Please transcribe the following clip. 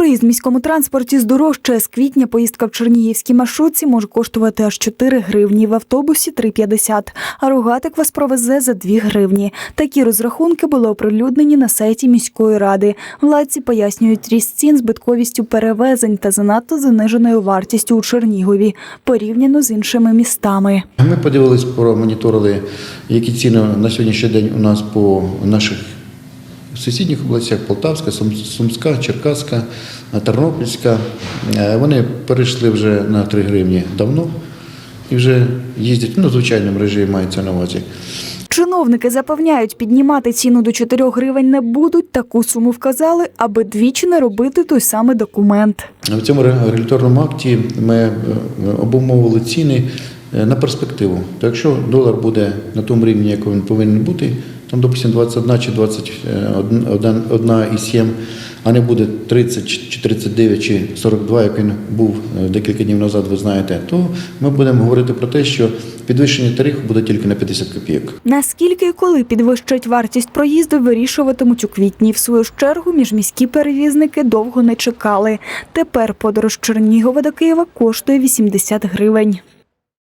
проїзд в міському транспорті здорожчає. З квітня поїздка в Чернігівській маршрутці може коштувати аж 4 гривні, в автобусі 3,50, а рогатик вас провезе за 2 гривні. Такі розрахунки були оприлюднені на сайті міської ради. Владці пояснюють ріст цін збитковістю перевезень та занадто заниженою вартістю у Чернігові порівняно з іншими містами. Ми подивились, промоніторили, які ціни на сьогоднішній день у нас по наших сусідніх областях Полтавська, Сум- Сумська, Черкаська, Тернопільська. Е, Вони перейшли вже на 3 гривні давно і вже їздять ну, в звичайному режимі мається на увазі. Чиновники запевняють, піднімати ціну до 4 гривень не будуть. Таку суму вказали, аби двічі не робити той самий документ. В цьому ре- регуляторному акті ми е, обумовили ціни на перспективу. То якщо долар буде на тому рівні, як він повинен бути, там, допустимо, 21 чи 21,7, а не буде 30 чи 39 чи 42, як він був е, декілька днів назад, ви знаєте, то ми будемо говорити про те, що підвищення тарифу буде тільки на 50 копійок. Наскільки і коли підвищать вартість проїзду, вирішуватимуть у квітні. В свою чергу міжміські перевізники довго не чекали. Тепер подорож Чернігова до Києва коштує 80 гривень.